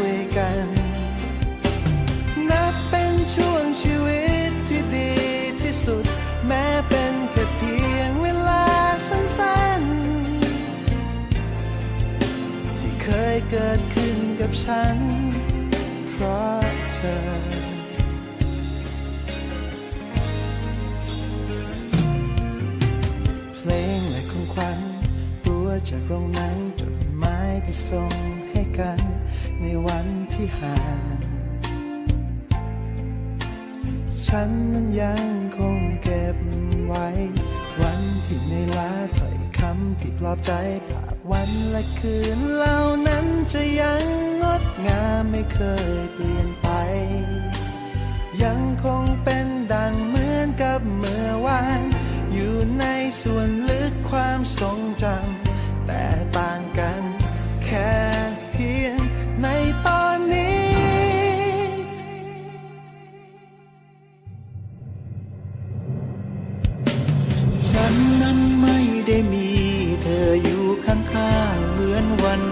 วย เกิดขึ้นกับฉัน เพราะเธอเพลงและของขวัญตัวจากโรงหนังจดหมายที่ส่งให้กันในวันที่ห่าง ฉันนั้นยังคงเก็บไว้ วันที่ในอยล้าถ้อยคำที่ปลอบใจภาพวันและคืนเหล่านั้นจะยังงดงามไม่เคยเปลี่ยน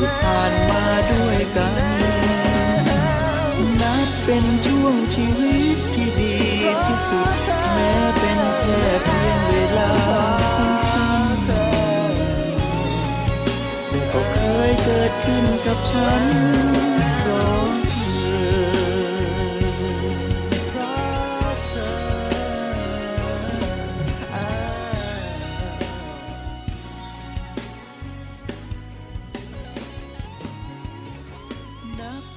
ที่ผ่านมาด้วยกัน นับเป็นช่วงชีวิตที่ดีที่สุดแม้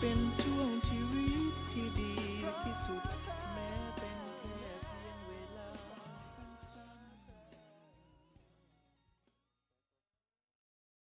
เป็นช่วง